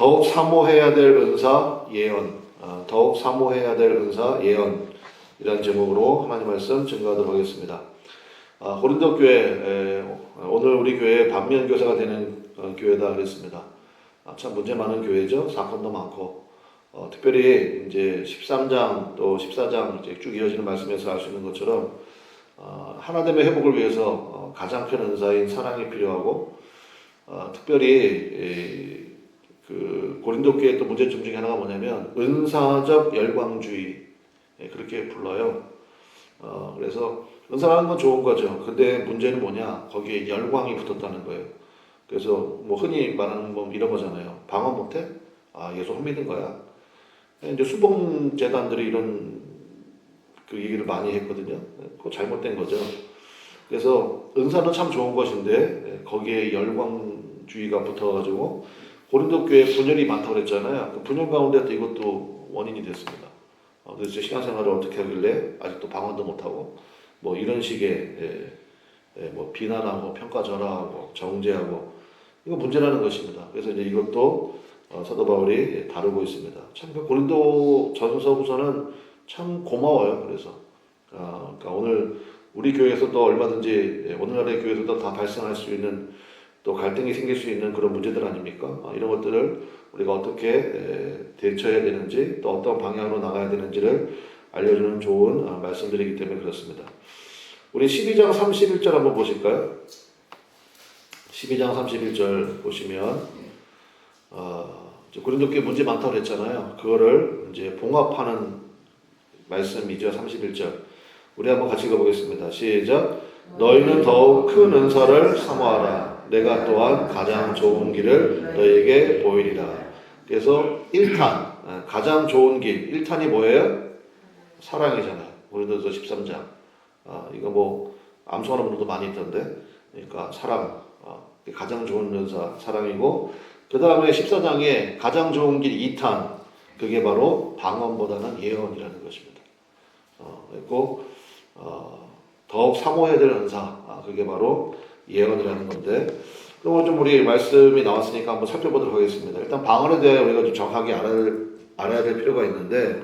더욱 사모해야 될 은사 예언, 어, 더욱 사모해야 될 은사 예언 이라는 제목으로 하나님 말씀 증거하도록 하겠습니다. 아, 고린도 교회 에, 오늘 우리 교회 반면 교사가 되는 어, 교회다 그랬습니다. 아, 참 문제 많은 교회죠. 사건도 많고 어, 특별히 이제 13장 또 14장 이제 쭉 이어지는 말씀에서 알 수 있는 것처럼 어, 하나됨의 회복을 위해서 어, 가장 큰 은사인 사랑이 필요하고 어, 특별히 이, 그 고린도 교회 또 문제점 중에 하나가 뭐냐면 은사적 열광주의 예, 그렇게 불러요. 어, 그래서 은사라는 건 좋은 거죠. 근데 문제는 뭐냐? 거기에 열광이 붙었다는 거예요. 그래서 뭐 흔히 말하는 뭐 이런 거잖아요. 방어 못해? 아 예수 못 믿는 거야. 이제 수봉 재단들이 이런 그 얘기를 많이 했거든요. 그거 잘못된 거죠. 그래서 은사는 참 좋은 것인데 예, 거기에 열광주의가 붙어가지고 고린도 교회 분열이 많다고 그랬잖아요. 그 분열 가운데 또 이것도 원인이 됐습니다. 어, 그래서 신앙생활을 어떻게 하길래 아직도 방언도 못하고 뭐 이런 식의 예, 예, 뭐 비난하고 평가절하하고 정죄하고 이거 문제라는 것입니다. 그래서 이제 이것도 어, 사도 바울이 다루고 있습니다. 참 그 고린도 전서부서는 참 고마워요. 그래서 아, 그러니까 오늘 우리 교회에서도 얼마든지 예, 오늘날의 교회에서도 다 발생할 수 있는 또 갈등이 생길 수 있는 그런 문제들 아닙니까? 아, 이런 것들을 우리가 어떻게 에, 대처해야 되는지 또 어떤 방향으로 나가야 되는지를 알려주는 좋은 아, 말씀들이기 때문에 그렇습니다. 우리 12장 31절 한번 보실까요? 12장 31절 보시면 어, 이제 고린도교회 문제 많다고 그랬잖아요. 그거를 이제 봉합하는 말씀이죠. 31절. 우리 한번 같이 읽어보겠습니다. 시작. 너희는 더욱 큰 은사를 사모하라. 내가 또한 가장 좋은 길을 너희에게 보이리라. 그래서 1탄, 아, 가장 좋은 길. 1탄이 뭐예요? 사랑이잖아요. 고린도서 13장. 아, 이거 뭐 암송하는 분들도 많이 있던데. 그러니까 사랑. 아, 가장 좋은 은사 사랑이고 그 다음에 14장에 가장 좋은 길 2탄. 그게 바로 방언보다는 예언이라는 것입니다. 어, 그리고 어, 더욱 사모해야 될 은사, 아, 그게 바로 예언이라는 건데, 그럼 좀 우리 말씀이 나왔으니까 한번 살펴보도록 하겠습니다. 일단 방언에 대해 우리가 좀 정확하게 알아야, 알아야 될 필요가 있는데,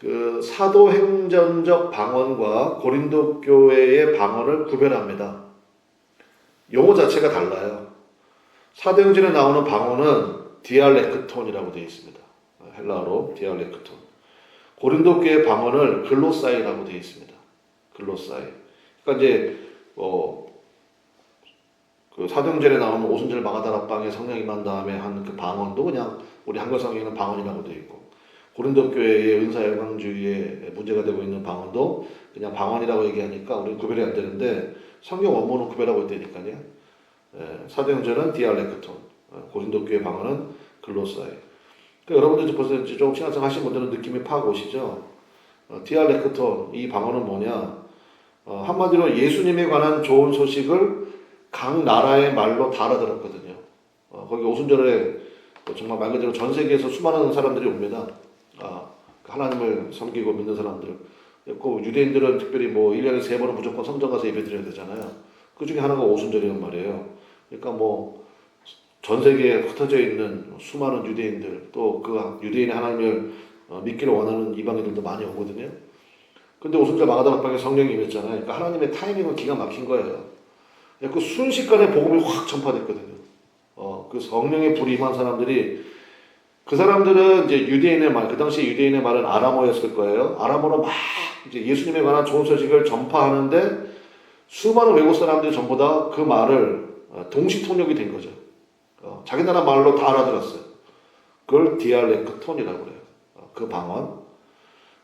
그 사도행전적 방언과 고린도 교회의 방언을 구별합니다. 용어 자체가 달라요. 사도행전에 나오는 방언은 디알레크톤이라고 되어 있습니다. 헬라어로 디알레크톤. 고린도 교회 방언을 글로사이라고 되어 있습니다. 글로사이. 그러니까 이제 어, 그 사도행전에 나오는 오순절 마가다락방에 성령 임한 다음에 한 그 방언도 그냥 우리 한글 성경에는 방언이라고 되어 있고 고린도 교회의 은사 열광주의에 문제가 되고 있는 방언도 그냥 방언이라고 얘기하니까 우리는 구별이 안 되는데 성경 원문은 구별하고 있다니까요. 예, 사도행전은 디알레크톤, 어, 고린도 교회 방언은 글로사이. 그 여러분들 벌써 이제 좀 신앙생 하신 분들은 느낌이 파악 오시죠? 어, 디알레크톤 이 방언은 뭐냐? 어, 한마디로 예수님에 관한 좋은 소식을 각 나라의 말로 다 알아들었거든요. 어, 거기 오순절에 뭐 정말 말 그대로 전 세계에서 수많은 사람들이 옵니다. 아, 하나님을 섬기고 믿는 사람들. 그 유대인들은 특별히 뭐 1년에 세 번은 무조건 성전 가서 예배 드려야 되잖아요. 그 중에 하나가 오순절이란 말이에요. 그러니까 뭐 전 세계에 흩어져 있는 수많은 유대인들 또 그 유대인의 하나님을 어, 믿기를 원하는 이방인들도 많이 오거든요. 근데 오순절 마가다락방에 성령이 임했잖아요. 그러니까 하나님의 타이밍은 기가 막힌 거예요. 그 순식간에 복음이 확 전파됐거든요. 어, 그 성령의 불이 임한 사람들이 그 사람들은 이제 유대인의 말, 그 당시 유대인의 말은 아람어였을 거예요. 아람어로 막 이제 예수님에 관한 좋은 소식을 전파하는데 수많은 외국 사람들이 전부 다 그 말을 어, 동시 통역이 된 거죠. 어, 자기 나라 말로 다 알아들었어요. 그걸 디알레크톤이라고 그래요. 어, 그 방언.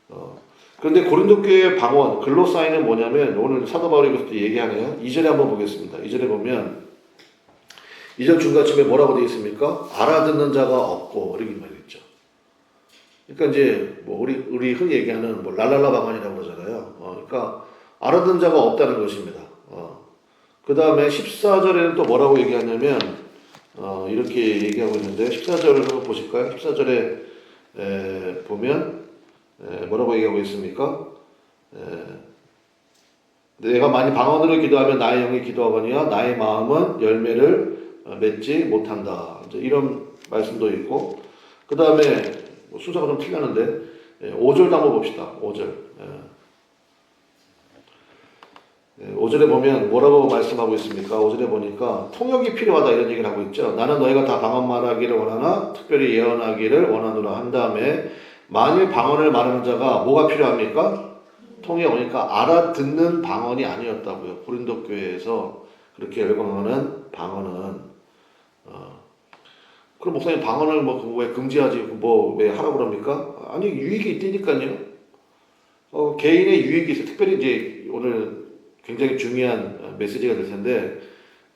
어, 그런데 고린도 교회의 방언, 글로사이는 뭐냐면 오늘 사도 바울이 그것도 얘기하네요. 2절에 한번 보겠습니다. 2절에 보면 2절 중간쯤에 뭐라고 되어 있습니까? 알아듣는 자가 없고 이렇게 말했죠. 그러니까 이제 뭐 우리 우리 흔히 얘기하는 뭐 랄랄라 방언이라고 그러잖아요. 어, 그러니까 알아듣는 자가 없다는 것입니다. 어. 그 다음에 14절에는 또 뭐라고 얘기하냐면 어, 이렇게 얘기하고 있는데 14절을 한번 보실까요? 14절에 에, 보면 에, 뭐라고 얘기하고 있습니까? 에, 내가 많이 방언으로 기도하면 나의 영이 기도하거니와 나의 마음은 열매를 어, 맺지 못한다. 이런 말씀도 있고 그 다음에 순서가 좀 틀렸는데 예, 5절도 한번 봅시다. 5절. 예, 5절에 보면 뭐라고 말씀하고 있습니까? 5절에 보니까 통역이 필요하다 이런 얘기를 하고 있죠. 나는 너희가 다 방언 말하기를 원하나 특별히 예언하기를 원하노라 한 다음에 만일 방언을 말하는 자가 뭐가 필요합니까? 통역 오니까 알아듣는 방언이 아니었다고요. 고린도 교회에서 그렇게 열광하는 방언은 어, 그럼 목사님 방언을 뭐 왜 금지하지 뭐 왜 하라고 그럽니까? 아니 유익이 있다니까요. 어, 개인의 유익이 있어. 특별히 이제 오늘 굉장히 중요한 메시지가 될 텐데,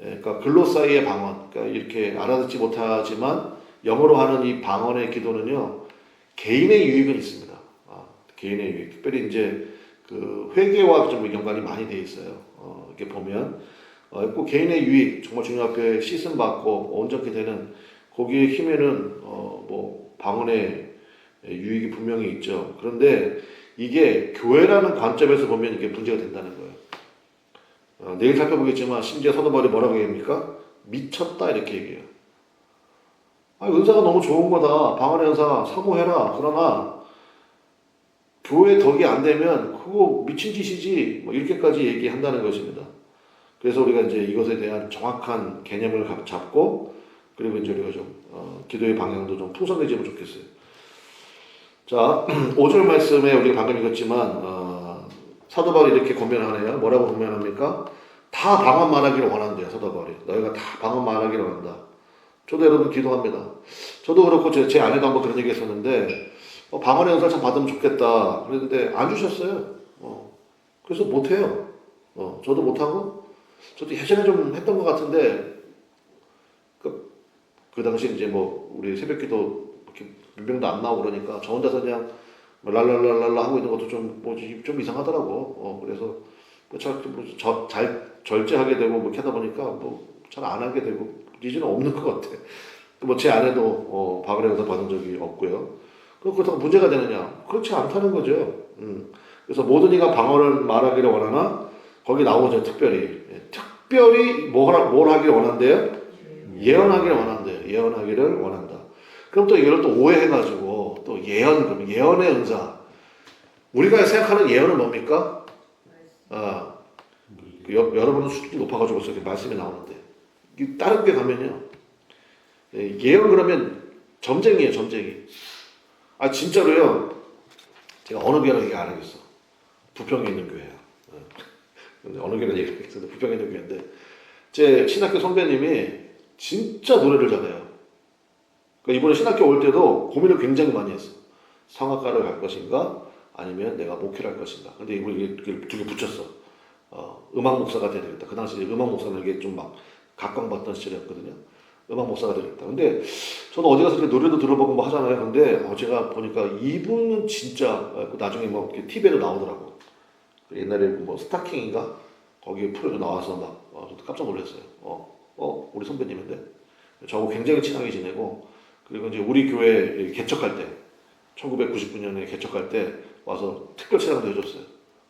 예, 그러니까 글로사이의 방언, 그러니까 이렇게 알아듣지 못하지만 영어로 하는 이 방언의 기도는요 개인의 유익은 있습니다. 아, 개인의 유익, 특별히 이제 그 회계와 좀 연관이 많이 돼 있어요. 어, 이렇게 보면 어, 꼭 개인의 유익, 정말 중요 앞에 씻음 받고 온전히 되는 거기에 힘에는 어, 뭐 방언의 유익이 분명히 있죠. 그런데 이게 교회라는 관점에서 보면 이게 문제가 된다는 거예요. 어, 내일 살펴보겠지만 심지어 사도 바울이 뭐라고 얘기합니까? 미쳤다 이렇게 얘기해요. 아, 은사가 너무 좋은 거다. 방언의 은사 사모해라. 그러나 교회 덕이 안 되면 그거 미친 짓이지. 뭐 이렇게까지 얘기한다는 것입니다. 그래서 우리가 이제 이것에 대한 정확한 개념을 가- 잡고 그리고 이제 우리가 좀 어, 기도의 방향도 좀 풍성해지면 좋겠어요. 자, 5절 말씀에 우리가 방금 읽었지만 어, 사도 바울이 이렇게 고면하네요. 뭐라고 고면합니까? 다 방언 말하기를 원한대요. 사도 바울이. 너희가 다 방언 말하기를 원한다. 저도 여러분 기도합니다. 저도 그렇고 제, 제 아내도 한번 그런 얘기 했었는데 어, 방언의 은사 참 받으면 좋겠다. 그랬는데 안 주셨어요. 어, 그래서 못해요. 어, 저도 못하고 저도 예전에 좀 했던 것 같은데 그, 그 당시 이제 뭐 우리 새벽 기도 이렇게 몇 명도 안 나오고 그러니까 저 혼자서 그냥 뭐 랄랄랄랄라 하고 있는 것도 좀 뭐지 좀 이상하더라고. 어, 그래서 뭐잘 절제하게 되고 뭐 하다 보니까 뭐 잘 안 하게 되고 이제는 없는 것 같아. 뭐 제 아내도 어, 박을 해서 받은 적이 없고요. 그렇다고 문제가 되느냐? 그렇지 않다는 거죠. 음. 그래서 모든 이가 방언을 말하기를 원하나 거기 나오죠 특별히 예, 특별히 뭘, 뭘 하기를 원한대요? 예언하기를 원한대요. 예언하기를 원한다. 그럼 또 이걸 또 오해해가지고 또 예언 그럼 예언의 은사 우리가 생각하는 예언은 뭡니까? 아, 그 여, 여러분은 수준이 높아가지고 이렇게 말씀이 나오는데 이 다른 게 가면요. 예, 예언 그러면 점쟁이에요 점쟁이. 아 진짜로요? 제가 어느 교회라고 얘기 안 하겠어. 부평에 있는 교회야. 어. 근데 어느 교회라고 얘기하겠어 부평에 있는 교회인데. 제 신학교 선배님이 진짜 노래를 잘해요. 그러니까 이번에 신학교 올 때도 고민을 굉장히 많이 했어. 성악가를 갈 것인가? 아니면 내가 목회를 할 것인가? 근데 이걸 이게 두개 붙였어. 어, 음악 목사가 돼야 되겠다. 그 당시 음악 목사들에게 좀막 각광받던 시절이었거든요 음악 목사가 되겠다. 근데 저는 어디 가서 노래도 들어보고 뭐 하잖아요. 근데 어, 제가 보니까 이분은 진짜 어, 그 나중에 뭐 TV에도 나오더라고. 그 옛날에 뭐 스타킹인가 거기에 프로도 나와서 막 어, 저도 깜짝 놀랐어요. 어, 어, 우리 선배님인데 저하고 굉장히 친하게 지내고 그리고 이제 우리 교회 개척할 때 1999년에 개척할 때 와서 특별 찬양도 해줬어요.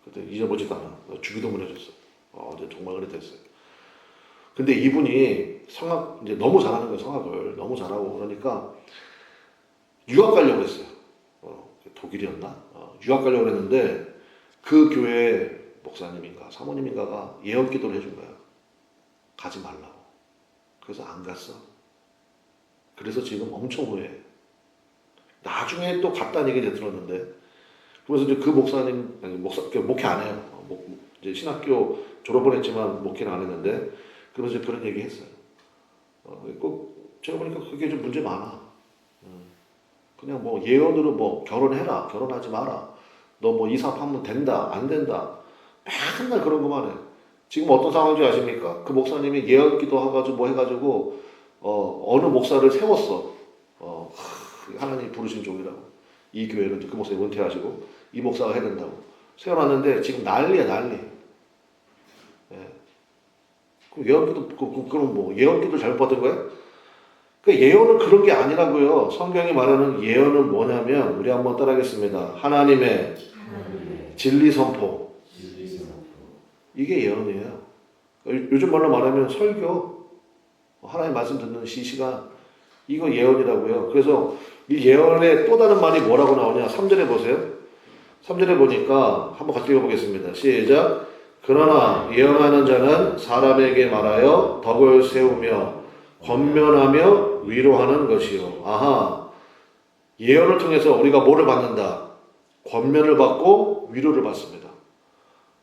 그때 잊어보지도 않아. 주기도문 해줬어. 어, 정말 오래됐어요. 근데 이분이 성악 이제 너무 잘하는 거예요 성악을. 너무 잘하고. 그러니까 유학 가려고 했어요. 어, 독일이었나? 어, 유학 가려고 했는데 그 교회 목사님인가 사모님인가가 예언 기도를 해준 거야. 가지 말라고. 그래서 안 갔어. 그래서 지금 엄청 후회해. 나중에 또 갔다는 얘기 들었는데. 그래서 이제 그 목사님 아니 목사 그 목회 안 해요. 어, 목, 이제 신학교 졸업을 했지만 목회는 안 했는데 그러면서 그런 얘기 했어요. 어, 꼭 제가 보니까 그게 좀 문제 많아. 음, 그냥 뭐 예언으로 뭐 결혼해라, 결혼하지 마라. 너 뭐 이사하면 된다, 안 된다. 맨날 그런 것만 해. 지금 어떤 상황인지 아십니까? 그 목사님이 예언 기도해가지고 뭐 해가지고 어, 어느 목사를 세웠어. 어, 하나님 부르신 종이라고. 이 교회는 그 목사님 은퇴하시고 이 목사가 해야 된다고. 세워놨는데 지금 난리야 난리. 그 예언기도 그, 그, 그럼 뭐 예언기도 잘못 받은 거야? 그 예언은 그런 게 아니라고요. 성경이 말하는 예언은 뭐냐면 우리 한번 따라하겠습니다. 하나님의 진리 선포. 이게 예언이에요. 요- 요즘 말로 말하면 설교. 하나님 말씀 듣는 시 시간 이거 예언이라고요. 그래서 이 예언의 또 다른 말이 뭐라고 나오냐? 3절에 보세요. 3절에 보니까 한번 같이 읽어보겠습니다. 시작. 그러나 예언하는 자는 사람에게 말하여 덕을 세우며 권면하며 위로하는 것이요. 아하. 예언을 통해서 우리가 뭐를 받는다? 권면을 받고 위로를 받습니다.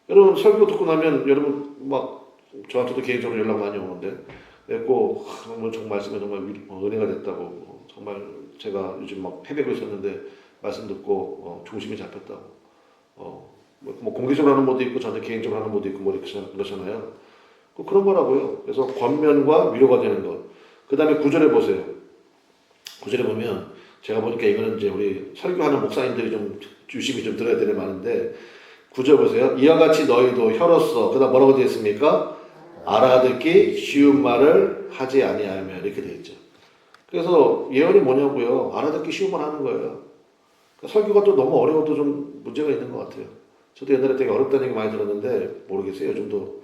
여러분 설교 듣고 나면 여러분 막 저한테도 개인적으로 연락 많이 오는데 정말 말씀에 정말 위- 어, 은혜가 됐다고 어, 정말 제가 요즘 막 헤매고 있었는데 말씀 듣고 어, 중심이 잡혔다고 어, 뭐, 뭐 공개적으로 하는 분도 있고 저한테 개인적으로 하는 분도 있고 뭐 이렇게 그러잖아요. 그 그런 거라고요. 그래서 권면과 위로가 되는 것. 그 다음에 구절에 보세요. 구절에 보면 제가 보니까 이거는 이제 우리 설교하는 목사님들이 좀 유심히 좀 들어야 되는 말인데 구절 보세요. 이와 같이 너희도 혀로서 그다음 뭐라고 되어 있습니까? 알아듣기 쉬운 말을 하지 아니하며 이렇게 되어 있죠. 그래서 예언이 뭐냐고요? 알아듣기 쉬운 말 하는 거예요. 그러니까 설교가 또 너무 어려워도 좀 문제가 있는 것 같아요. 저도 옛날에 되게 어렵다는 얘기 많이 들었는데 모르겠어요. 요즘도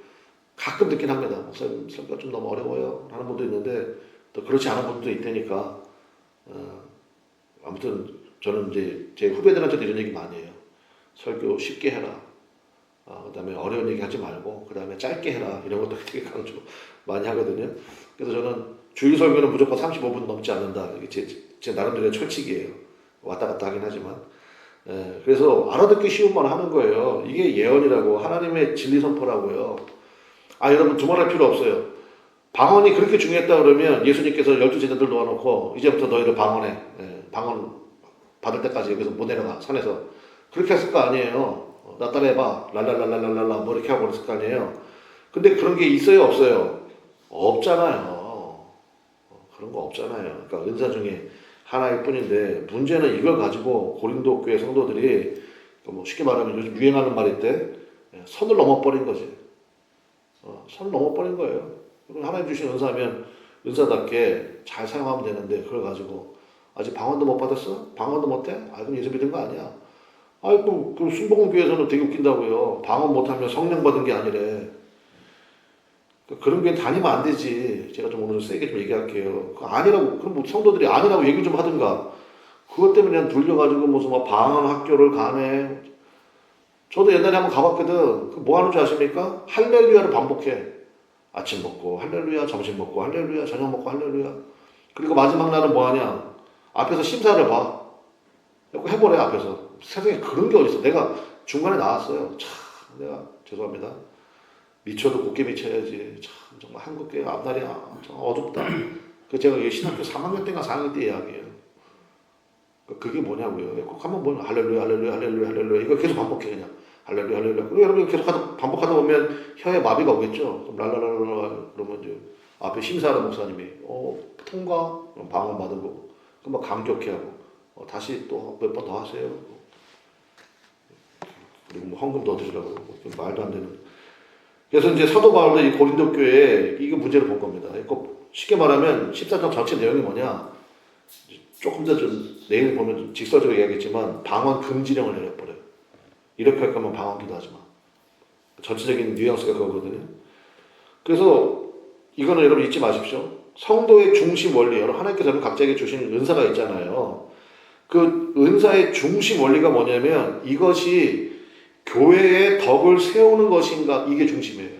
가끔 듣긴 합니다. 목사님 설교가 좀 너무 어려워요. 하는 분도 있는데 또 그렇지 않은 분도 있다니까. 어, 아무튼 저는 이제 제 후배들한테도 이런 얘기 많이 해요. 설교 쉽게 해라. 어, 그 다음에 어려운 얘기 하지 말고 그 다음에 짧게 해라 이런 것도 되게 강조 많이 하거든요. 그래서 저는 주일 설교는 무조건 35분 넘지 않는다. 이게 제, 제 나름대로의 철칙이에요. 왔다 갔다 하긴 하지만. 예, 그래서 알아듣기 쉬운 말 하는 거예요. 이게 예언이라고 하나님의 진리 선포라고요. 아 여러분 두말할 필요 없어요. 방언이 그렇게 중요했다 그러면 예수님께서 열두 제자들 놓아놓고 이제부터 너희를 방언해. 예, 방언 받을 때까지 여기서 못 내려가 산에서 그렇게 했을 거 아니에요. 어, 나 따라해봐. 랄랄랄랄랄라 뭐 이렇게 하고 그랬을 거 아니에요. 근데 그런 게 있어요 없어요? 없잖아요. 어, 그런 거 없잖아요. 그러니까 은사 중에 하나일 뿐인데 문제는 이걸 가지고 고린도 교회 성도들이 뭐 쉽게 말하면 요즘 유행하는 말인데 예, 선을 넘어버린 거지. 어, 선을 넘어버린 거예요. 하나님 주신 은사면 은사답게 잘 사용하면 되는데 그걸 가지고 아직 방언도 못 받았어? 방언도 못해? 아 그럼 예수 믿은 거 아니야. 아이고 그 순복음 교회에서는 되게 웃긴다고요. 방언 못하면 성령 받은 게 아니래. 그 그런 교회 다니면 안 되지. 제가 좀 오늘 세게 좀 얘기할게요. 그 아니라고 그럼 뭐 성도들이 아니라고 얘기 좀 하든가. 그것 때문에 그냥 둘려가지고 무슨 뭐 방언 학교를 가네. 저도 옛날에 한번 가봤거든. 그 뭐 하는 줄 아십니까? 할렐루야를 반복해. 아침 먹고 할렐루야, 점심 먹고 할렐루야, 저녁 먹고 할렐루야. 그리고 마지막 날은 뭐 하냐? 앞에서 심사를 봐. 해보래 앞에서. 세상에 그런 게 어딨어. 내가 중간에 나왔어요. 참 내가 죄송합니다. 미쳐도 곱게 미쳐야지. 참 정말 한국계 앞날이 참 어둡다. 그 제가 이 신학교 3학년 때인가 4학년 때 이야기예요. 그- 그게 뭐냐고요. 꼭 한번 보면 할렐루야, 할렐루야, 할렐루야, 할렐루야. 이거 계속 반복해 그냥. 할렐루야, 할렐루야. 그리고 여러분 계속 하다, 반복하다 보면 혀에 마비가 오겠죠. 그럼 랄랄랄랄라 그러면 이제 앞에 심사하는 목사님이 어 통과 그럼 방언 받은 거고 그럼 막 감격해 하고 어, 다시 또 몇 번 더 하세요. 그리고 뭐 헌금 더 드리라고 그러고 좀 말도 안 되는. 그래서 이제 사도 바울도 이 고린도 교회에 이거 문제를 본 겁니다. 쉽게 말하면 14장 전체 내용이 뭐냐? 조금 더 좀 내일 보면 좀 직설적으로 이야기했지만 방언 금지령을 내려버려요. 이렇게 할 거면 방언 기도 하지 마. 전체적인 뉘앙스가 그거거든요. 그래서 이거는 여러분 잊지 마십시오. 성도의 중심 원리, 여러분 하나님께서 여러분 각자에게 주신 은사가 있잖아요. 그 은사의 중심 원리가 뭐냐면 이것이 교회의 덕을 세우는 것인가 이게 중심이에요.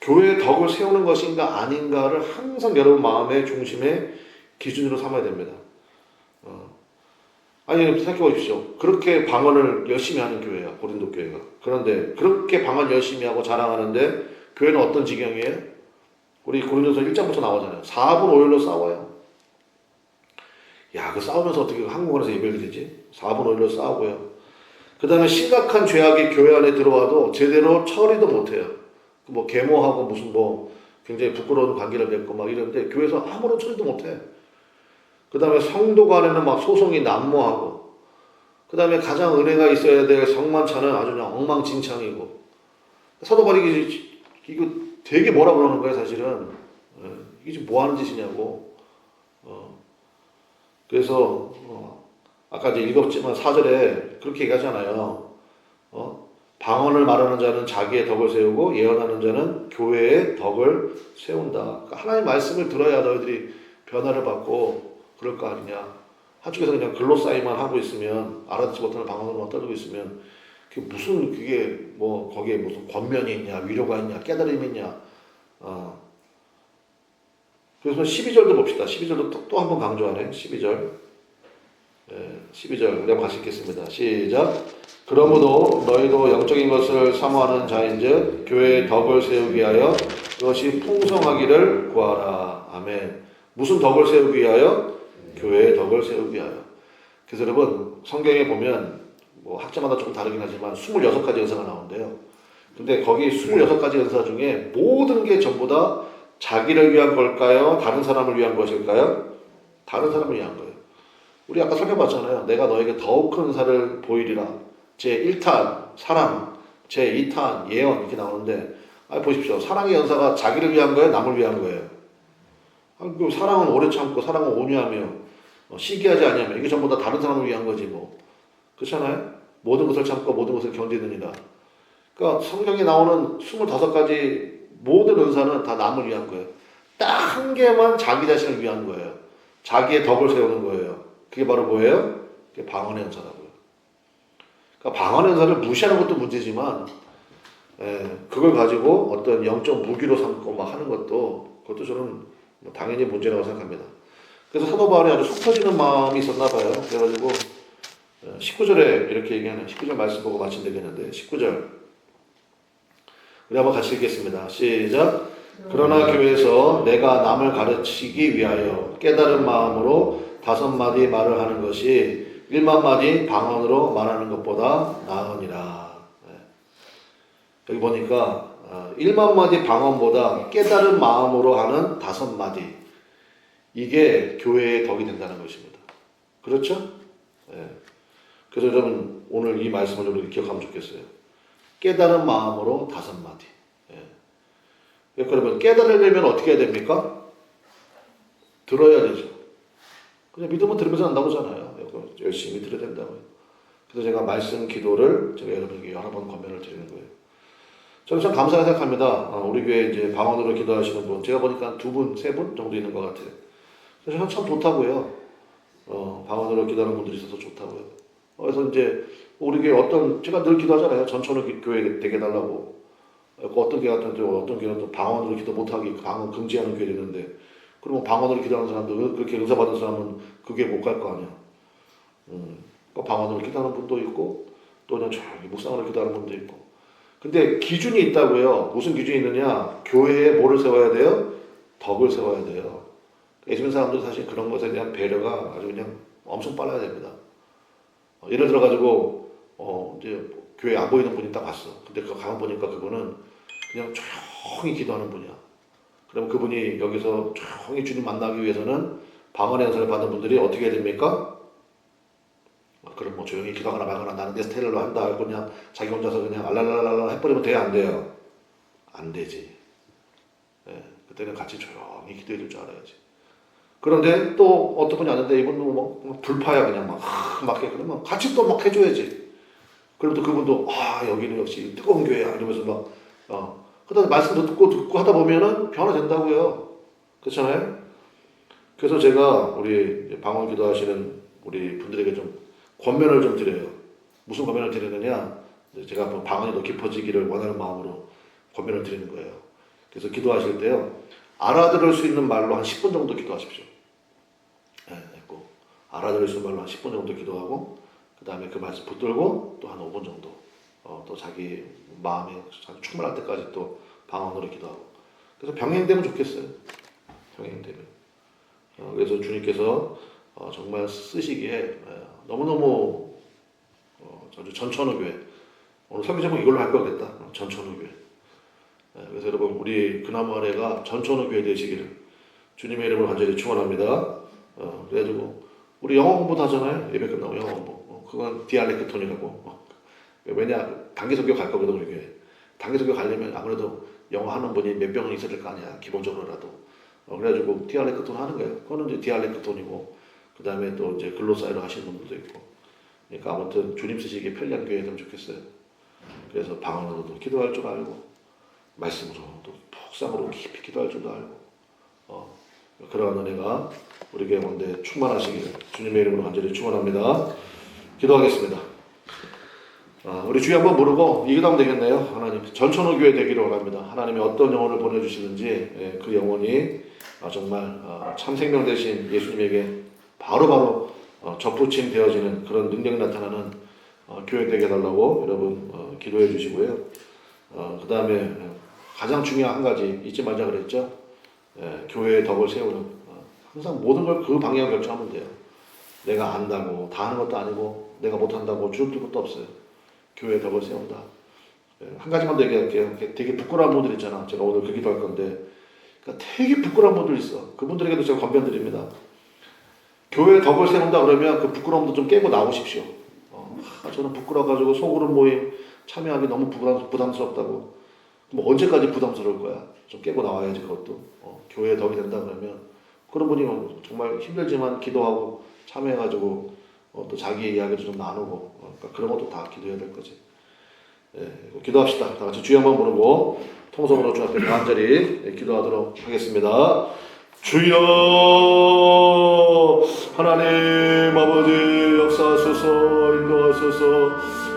교회의 덕을 세우는 것인가 아닌가를 항상 여러분 마음의 중심에 기준으로 삼아야 됩니다. 어. 아니 생각해 보십시오. 그렇게 방언을 열심히 하는 교회야 고린도 교회가. 그런데 그렇게 방언 열심히 하고 자랑하는데 교회는 어떤 지경이에요? 우리 고린도서 1장부터 나오잖아요. 4분 5일로 싸워요. 야, 그 싸우면서 어떻게 한국어에서 예배를 드리지? 4분 5일로 싸우고요. 그 다음에 심각한 죄악이 교회 안에 들어와도 제대로 처리도 못해요. 뭐 계모하고 무슨 뭐 굉장히 부끄러운 관계를 맺고 막 이러는데 교회에서 아무런 처리도 못해. 그 다음에 성도 간에는 막 소송이 난무하고 그 다음에 가장 은혜가 있어야 될 성만찬은 아주 그냥 엉망진창이고 사도 바울이 이거 되게 뭐라 그러는 거예요 사실은 예, 이게 지금 뭐 하는 짓이냐고 어, 그래서 어, 아까 이제 읽었지만 사절에 그렇게 얘기하잖아요. 어, 방언을 말하는 자는 자기의 덕을 세우고 예언하는 자는 교회의 덕을 세운다. 그러니까 하나님 말씀을 들어야 너희들이 변화를 받고 그럴 거 아니냐. 한쪽에서 그냥 글로 쌓이만 하고 있으면 알아듣지 못하는 방언으로만 떠들고 있으면 그게 무슨 그게 뭐 거기에 무슨 권면이 있냐 위로가 있냐 깨달음이 있냐. 어. 그래서 12절도 봅시다. 12절도 또 한 번 강조하네. 12절. 예, 12절 우리 한번 같이 읽겠습니다 시작 그러므로 너희도 영적인 것을 사모하는 자인즉 교회의 덕을 세우기 위하여 그것이 풍성하기를 구하라 아멘 무슨 덕을 세우기 위하여 교회의 덕을 세우기 위하여 그래서 여러분 성경에 보면 뭐 학자마다 조금 다르긴 하지만 26가지 은사가 나오는데요. 근데 거기 26가지 은사 중에 모든 게 전부 다 자기를 위한 걸까요? 다른 사람을 위한 것일까요? 다른 사람을 위한 거예요. 우리 아까 살펴봤잖아요. 내가 너에게 더욱 큰 은사를 보이리라. 제 1탄 사랑, 제 2탄 예언 이렇게 나오는데 아 보십시오. 사랑의 연사가 자기를 위한 거예요, 남을 위한 거예요. 아, 그 사랑은 오래 참고 사랑은 온유하며 어, 시기하지 아니하며 이게 전부 다 다른 사람을 위한 거지 뭐 그렇잖아요 모든 것을 참고 모든 것을 견디느니라 그러니까 성경에 나오는 25가지 모든 은사는 다 남을 위한 거예요 딱 한 개만 자기 자신을 위한 거예요 자기의 덕을 세우는 거예요 그게 바로 뭐예요? 그게 방언의 은사라고요 그러니까 방언의 은사를 무시하는 것도 문제지만 예, 그걸 가지고 어떤 영적 무기로 삼고 막 하는 것도 그것도 저는 뭐 당연히 문제라고 생각합니다. 그래서 사도 바울이 아주 속 터지는 마음이 있었나 봐요. 그래가지고 19절에 이렇게 얘기하는 19절 말씀 보고 마친 되겠는데 19절 우리 한번 같이 읽겠습니다. 시작. 그러나 교회에서 내가 남을 가르치기 위하여 깨달은 마음으로 다섯 마디 말을 하는 것이 일만 마디 방언으로 말하는 것보다 나으니라. 네. 여기 보니까 어, 1만 마디 방언보다 깨달은 마음으로 하는 다섯 마디 이게 교회의 덕이 된다는 것입니다. 그렇죠? 예. 그래서 저는 오늘 이 말씀을 좀 기억하면 좋겠어요. 깨달은 마음으로 다섯 마디. 예. 그러면 깨달으려면 어떻게 해야 됩니까? 들어야 되죠. 그냥 믿으면 들으면서 안다고 하잖아요. 열심히 들어야 된다고요. 그래서 제가 말씀 기도를 제가 여러분에게 여러 번 권면을 드리는 거예요. 저는 참 감사하게 생각합니다. 어, 우리 교회 이제 방언으로 기도하시는 분, 제가 보니까 두 분, 세 분 정도 있는 것 같아요. 그래서 참 좋다고요. 어, 방언으로 기도하는 분들이 있어서 좋다고요. 어, 그래서 이제 우리 교회 어떤, 제가 늘 기도하잖아요. 전천후 기- 교회 되게 달라고. 어, 어떤 교회 같은 또 어떤 교회는 또 방언으로 기도 못하기, 방언 금지하는 교회도 있는데, 그러면 방언으로 기도하는 사람들, 그렇게 은사 받은 사람은 그게 못 갈 거 아니야. 음, 그 방언으로 기도하는 분도 있고, 또 그냥 조용히 묵상으로 기도하는 분도 있고. 근데 기준이 있다고요. 무슨 기준이 있느냐? 교회에 뭐를 세워야 돼요? 덕을 세워야 돼요. 예수님 사람들 사실 그런 것에 대한 배려가 아주 그냥 엄청 빨라야 됩니다. 어, 예를 들어 가지고 어 이제 교회 안 보이는 분이 딱 왔어. 근데 그 가만 보니까 그분은 그냥 조용히 기도하는 분이야. 그럼 그분이 여기서 조용히 주님 만나기 위해서는 방언의 연설을 받는 분들이 어떻게 해야 됩니까? 어, 그럼 뭐 조용히 기도하거나 말거나 나는 내 스타일로 한다 하고 그냥 자기 혼자서 그냥 알랄랄랄라 해버리면 돼요 안 돼요? 안 되지. 예, 그때는 같이 조용히 기도해 줄 줄 알아야지. 그런데 또 어떤 분이 왔는데 이분도 뭐, 뭐 불파야 그냥 막, 아, 막 해. 그러면 같이 또 막 해줘야지. 그럼 또 그분도 아 여기는 역시 뜨거운 교회야 이러면서 막 어. 그러다 말씀도 듣고 듣고 하다 보면은 변화된다고요. 그렇잖아요? 그래서 제가 우리 방언 기도하시는 우리 분들에게 좀 권면을 좀 드려요. 무슨 권면을 드리느냐? 제가 방언이 더 깊어지기를 원하는 마음으로 권면을 드리는 거예요. 그래서 기도하실 때요. 알아들을 수 있는 말로 한 10분 정도 기도하십시오. 예, 했고 알아들을 수 있는 말로 한 10분 정도 기도하고 그 다음에 그 말씀 붙들고 또 한 5분 정도 어, 또 자기 자기 충만할 때까지 또 방언으로 기도하고 그래서 병행되면 좋겠어요. 병행되면 어, 그래서 주님께서 어, 정말 쓰시기에 예, 너무너무 어, 저도 전천후 교회 오늘 설교 제목 이걸로 할 거겠다. 어, 전천후 교회. 예, 그래서 여러분 우리 그나무 아래가 전천후 교회 되시기를 주님의 이름으로 간절히 축원합니다. 어, 그래가지고 우리 영어 공부도 하잖아요. 예배 끝나고 영어 공부. 어, 그건 디알렉트 톤이라고. 어, 왜냐 단기 설교 갈 거거든 우리 교회. 단기 설교 가려면 아무래도 영어 하는 분이 몇 명은 있어야 될 거 아니야 기본적으로라도. 어, 그래가지고 디알렉트 톤 하는 거예요. 그거는 이제 디알렉트 톤이고 그 다음에 또 이제 글로사이로 하시는 분들도 있고. 그러니까 아무튼 주님 쓰시기에 편리한 교회 되면 좋겠어요. 그래서 방언으로도 기도할 줄 알고 말씀으로 또 푹상으로 깊이 기도할 줄도 알고 어, 그러한 은혜가 우리 가운데 충만하시기를 주님의 이름으로 간절히 축원합니다. 기도하겠습니다. 아, 우리 주여 한번 부르고 이 기도하면 되겠네요. 하나님 전천후 교회 되기를 원합니다. 하나님이 어떤 영혼을 보내주시는지 예, 그 영혼이 아, 정말 아, 참 생명 되신 예수님에게 바로바로 어, 접붙임 되어지는 그런 능력이 나타나는 어, 교회 되게 해달라고 여러분 어, 기도해 주시고요. 어, 그 다음에 가장 중요한 한 가지 잊지 말자 그랬죠. 예, 교회의 덕을 세우는 어, 항상 모든 걸 그 방향 결정하면 돼요. 내가 안다고 다 하는 것도 아니고 내가 못한다고 주눅들 것도 없어요. 교회의 덕을 세운다. 예, 한 가지만 더 얘기할게요. 되게 부끄러운 분들 있잖아. 제가 오늘 그 기도할 건데 그러니까 되게 부끄러운 분들 있어. 그분들에게도 제가 권면드립니다. 교회 덕을 세운다 그러면 그 부끄러움도 좀 깨고 나오십시오. 어, 아, 저는 부끄러워가지고 소그룹 모임 참여하기 너무 부담, 부담 스럽다고. 뭐 언제까지 부담스러울 거야? 좀 깨고 나와야지 그것도. 어, 교회에 덕이 된다 그러면 그런 분이 정말 힘들지만 기도하고 참여해가지고 어, 또 자기 이야기도 좀 나누고 어, 그러니까 그런 것도 다 기도해야 될 거지. 예, 기도합시다. 다 같이 주여 한번 부르고 통성으로 주 앞에 간절히 예, 기도하도록 하겠습니다. 주여 하나님 아버지 역사하소서 인도하소서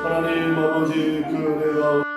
하나님 아버지 그 은혜가